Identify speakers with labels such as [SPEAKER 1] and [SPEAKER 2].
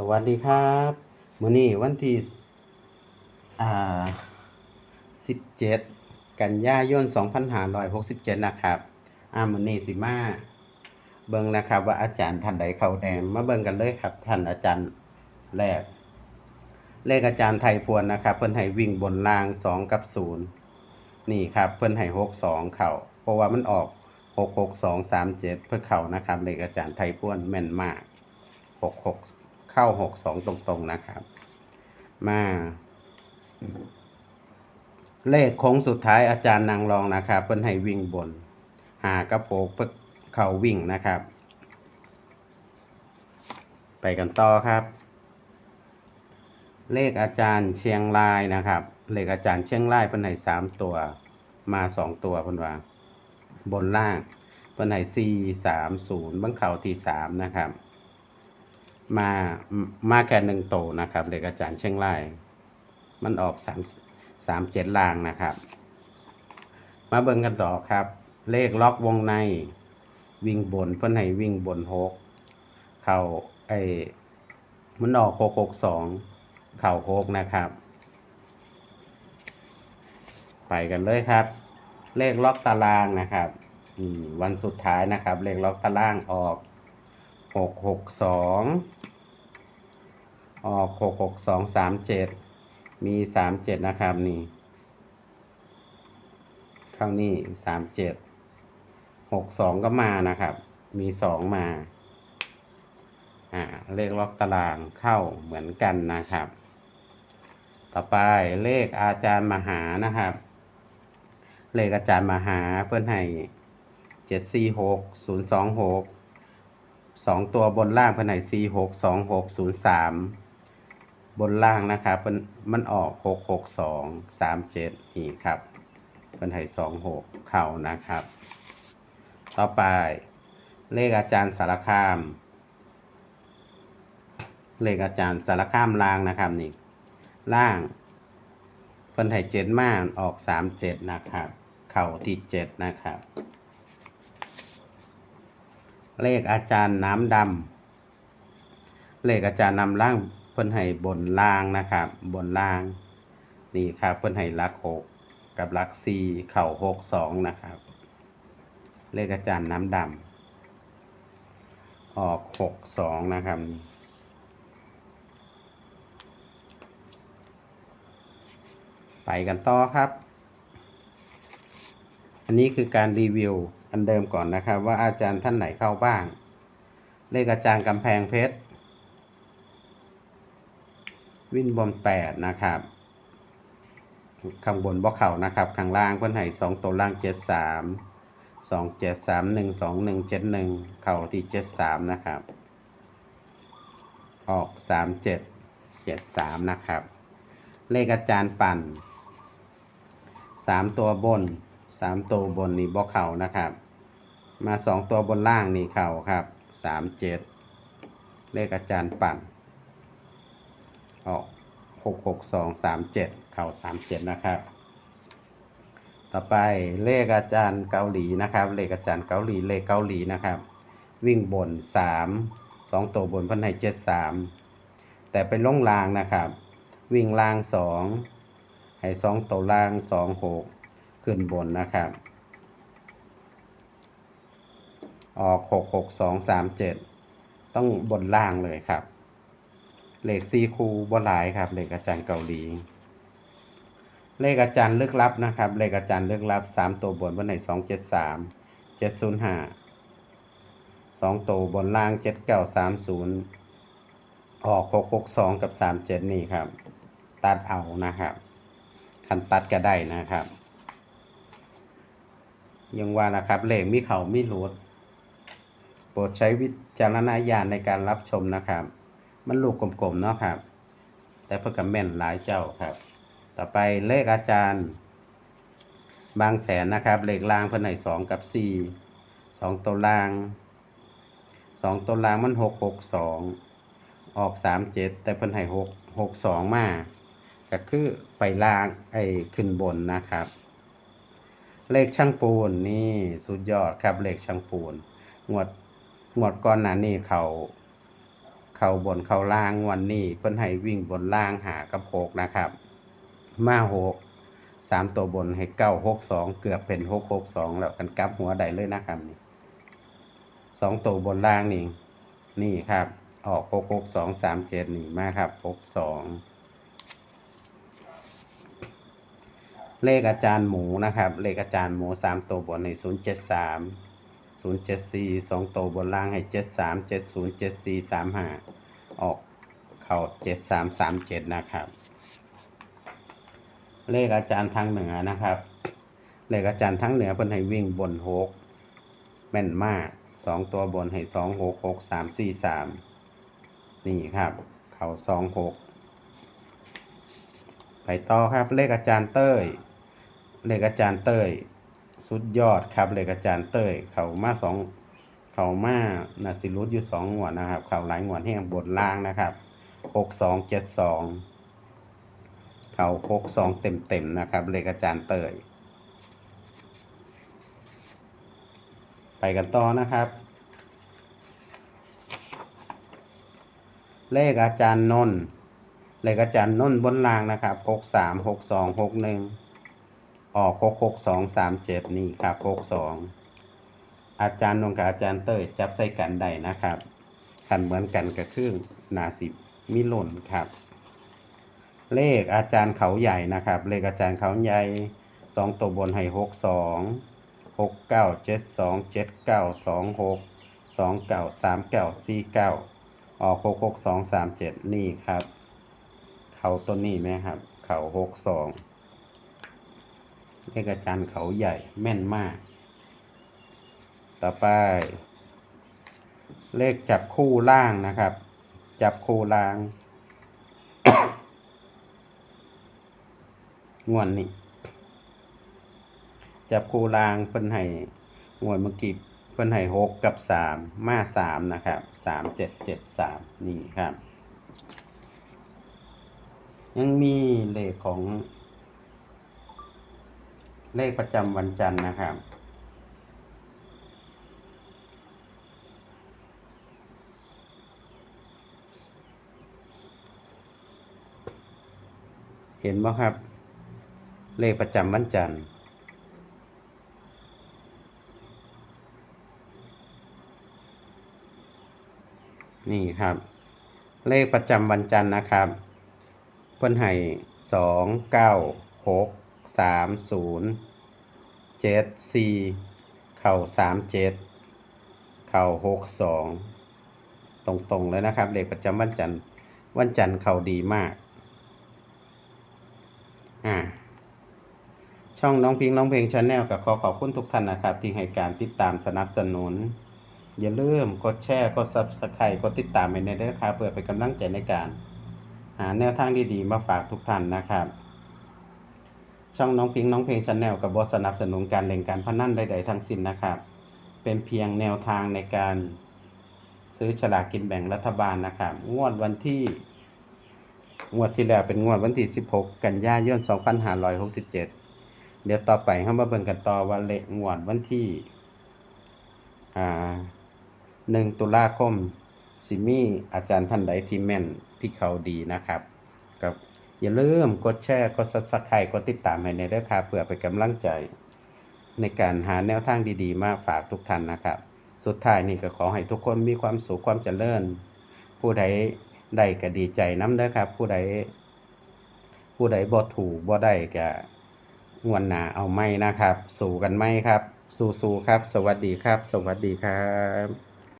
[SPEAKER 1] สวัสดีครับมื้อนี้วันที่อ่า17 กันยายน2567 นะครับอ่ามื้อนี้สิมาเบิ่งนะครับว่าอาจารย์ท่านใดเข้าแดงมาเบิ่งกันเลยครับ ท่านอาจารย์แรก เลขอาจารย์ไทยพวนนะครับ เพิ่นให้วิ่งบนล่าง 2 กับ 0 นี่ครับ เพิ่นให้62 เข้าเพราะว่ามันออก66237 เพิ่นเข้านะครับ เลขอาจารย์ไทยพวนแม่นมาก 66 เข้า62ตรงๆนะครับ มา เลขโค้งสุดท้ายอาจารย์นางรองนะครับ เพิ่นให้วิ่งบน หากระโปกเพิ่นเขาวิ่งนะครับ ไปกันต่อครับ เลขอาจารย์เชียงรายนะครับ เลขอาจารย์เชียงรายเพิ่นให้สามตัว มาสองตัวเพิ่นว่าบนล่างเพิ่นให้สี่สามศูนย์บังเข่าที่สามนะครับ มามาแค่หนึ่งโตนะครับเลขอาจารย์เชียงราย มันออกสามสามเจ็ดลางนะครับ มาเบิ่งกันต่อครับ เลขล็อกวงใน วิ่งบนเพิ่นให้วิ่งบนหกเข่าไอ้มันออกหกหกสองเข่าหกนะครับ ไปกันเลยครับ เลขล็อกตารางนะครับวันสุดท้ายนะครับ เลขล็อกตารางออก หกหกสองออกหกหกสองสามเจ็ดมีสามเจ็ดนะครับนี่ เข้านี่สามเจ็ดหกสองก็มานะครับ มีสองมา อ่า เลขล็อกตารางเข้าเหมือนกันนะครับ ต่อไปเลขอาจารย์มหานะครับ เลขอาจารย์มหาเพื่อนให้เจ็ดสี่หกศูนย์สองหก สองตัวบนล่างเพื่อนให้สี่หกสองหกศูนย์สามบนล่างนะครับเพิ่นมันออกหกหกสองสามเจ็ดนี่ครับเพื่อนให้สองหกเข่านะครับ ต่อไปเลขอาจารย์สารคาม เลขอาจารย์สารคามล่างนะครับนี่ล่างเพิ่นให้เจ็ดมากออกสามเจ็ดนะครับ เข่าที่เจ็ดนะครับ เลขอาจารย์น้ำดำเลขอาจารย์นำล่างเพิ่นให้บนล่างนะครับ บนล่าง นี่ครับเพิ่นให้ลักหกกับลักสี่เข่าหกสองนะครับ เลขอาจารย์น้ำดำออกหกสองนะครับไปกันต่อครับ อันนี้คือการรีวิวอันเดิมก่อนนะครับ ว่าอาจารย์ท่านไหนเข้าบ้าง เลขอาจารย์กำแพงเพชร วินบนแปดนะครับข้างบนบ่เข่านะครับข้างล่างเพื่อนให้สองตัวล่างเจ็ดสามสองเจ็ดสามหนึ่งสองหนึ่งเจ็ดหนึ่งเข่าที่เจ็ดสามนะครับ ออกสามเจ็ดเจ็ดสามนะครับ เลขอาจารย์ปั่นสามตัวบน สามตัวบนนี่บ่เข่านะครับ มาสองตัวบนล่างนี่เข่าครับสามเจ็ดเลขอาจารย์ปั่นออกหกหกสองสามเจ็ดเข่าสามเจ็ดนะครับ ต่อไปเลขอาจารย์เกาหลีนะครับ เลขอาจารย์เกาหลีเลขเกาหลีนะครับ วิ่งบนสามสองตัวบนพันให้เจ็ดสามแต่เป็นล่องลางนะครับ วิ่งล่างสองให้สองตัวล่างสองหก ขึ้นบนนะครับ ออกหกหกสองสามเจ็ดต้องบนล่างเลยครับ เลขซีคูบหลายครับ เลขอาจารย์เกาหลี เลขอาจารย์เลือกลับนะครับ เลขอาจารย์เลือกลับสามตัวบนบนไหนสองเจ็ดสามเจ็ดศูนย์ห้าสองตัวบนล่างเจ็ดเก้าสามศูนย์ออกหกหกสองกับสามเจ็ดนี่ครับ ตัดเอานะครับคันตัดก็ได้นะครับ ยังว่านะครับเลขมีเขามีหลุดโปรดใช้วิจารณญาณในการรับชมนะครับ มันลูกกลมๆเนาะครับ แต่เพื่อกับแม่นหลายเจ้าครับ ต่อไปเลขอาจารย์ บางแสนนะครับเลขล่างเพิ่นให้สองกับสี่สองตัวล่างสองตัวล่างมันหกหกสองออกสามเจ็ดแต่เพิ่นให้หกหกสองมาก็คือไปล่างไอ้ขึ้นบนนะครับ เลขช่างปูนนี่สุดยอดครับเลขช่างปูนงวดงวดก่อนหน้านี้เขาเขาบนเขาล่างงวันนี้เพิ่นให้วิ่งบนล่างหากับหกนะครับ มาหกสามตัวบนให้เก้าหกสองเกือบเป็นหกหกสองแล้วกันกลับหัวใดเลยนะครับนี่สองตัวบนล่างนี่นี่ครับ ออกหกหกสองสามเจ็ดนี่มาครับหกสอง เลขอาจารย์หมูนะครับ เลขอาจารย์หมูสามตัวบนให้ศูนย์เจ็ดสามศูนย์เจ็ดสี่สองตัวบนล่างให้เจ็ดสามเจ็ดศูนย์เจ็ดสี่สามห้าออกเข่าเจ็ดสามสามเจ็ดนะครับ เลขอาจารย์ทางเหนือนะครับ เลขอาจารย์ทั้งเหนือเพิ่นให้วิ่งบนหกแม่นมากสองตัวบนให้สองหกหกสามสี่สามนี่ครับ เข่าสองหกไปต่อครับเลขอาจารย์เต้ย เลขอาจารย์เต้ยสุดยอดครับเลขอาจารย์เต้ย เขามาสองเขามานาสิรุตอยู่สองงวนะครับ เขาหลายงวแห่งบนล่างนะครับหกสองเจ็ดสองเขาหกสองเต็มเต็มนะครับ เลขอาจารย์เตย ไปกันต่อนะครับ เลขอาจารย์นนเลขอาจารย์นนบนล่างนะครับหกสามหกสองหกหนึ่ง ออกหกหกสองสามเจ็ดนี่ครับหกสองอาจารย์นนท์กับอาจารย์เต้ยจับใส่กันได้นะครับกันเหมือนกันกับครึ่งนาสิบมิหล่นครับ เลขอาจารย์เขาใหญ่นะครับ เลขอาจารย์เขาใหญ่สองตัวบนให้หกสองหกเก้าเจ็ดสองเจ็ดเก้าสองหกสองเก้าสามเก้าสี่เก้าออกหกหกสองสามเจ็ดนี่ครับ เขาต้นนี้ไหมครับ เขาหกสอง เลขอาจารย์เขาใหญ่แม่นมาก ต่อไป เลขจับคู่ล่างนะครับ จับคู่ล่างงวดนี้จับคู่รางเพิ่นให้งวดเมื่อกี้เพิ่นให้หกกับสามมาสามนะครับสามเจ็ดเจ็ดสามนี่ครับ ยังมีเลขของ เลขประจำวันจันทร์นะครับ เห็นไหมครับ เลขประจำวันจันทร์นี่ครับ เลขประจำวันจันทร์นะครับเพิ่นให้สองเก้าหกสามศูนย์ เจ็ดสี่เข่าสามเจ็ดเข่าหกสองตรงๆเลยนะครับเลขประจำวันจันทร์วันจันทร์เข่าดีมากอ่าช่องน้องพิงน้องเพลงชาแนลกับขอขอบคุณทุกท่านนะครับ ที่ให้การติดตามสนับสนุน อย่าลืมกดแชร์กด subscribe กดติดตามไปในเด้อครับเพื่อเป็นกำลังใจในการ หาแนวทางดีๆมาฝากทุกท่านนะครับ ช่องน้องพิงน้องเพลงชาแนลกับบสนับสนุนการเล่นการพนันใดๆทั้งสิ้นนะครับ เป็นเพียงแนวทางในการซื้อฉลากกินแบ่งรัฐบาลนะครับ งวดวันที่ งวดที่แล้วเป็นงวดวันที่ 16 กันยายน 2567 เดี๋ยวต่อไปเข้ามาเบิ่งกันต่อว่าเลขงวดวันที่อ่า1ตุลาคมสิมีอาจารย์ท่านใดที่แม่นที่เขาดีนะครับ อย่าลืมกดแชร์ กด Subscribe กดติดตามให้ในเด้อครับเพื่อเป็นกำลังใจ ในการหาแนวทางดีๆ มาฝากทุกท่านนะครับ สุดท้ายนี่ก็ขอให้ทุกคนมีความสุขความเจริญ ผู้ใดได้ก็ดีใจน้ำเด้อครับ ผู้ใด ผู้ใดบ่ถูกบ่ได้ก็งวนหนาเอาไม่นะครับ สู่กันไหมครับ สู้ๆครับ สวัสดีครับ สวัสดีครับ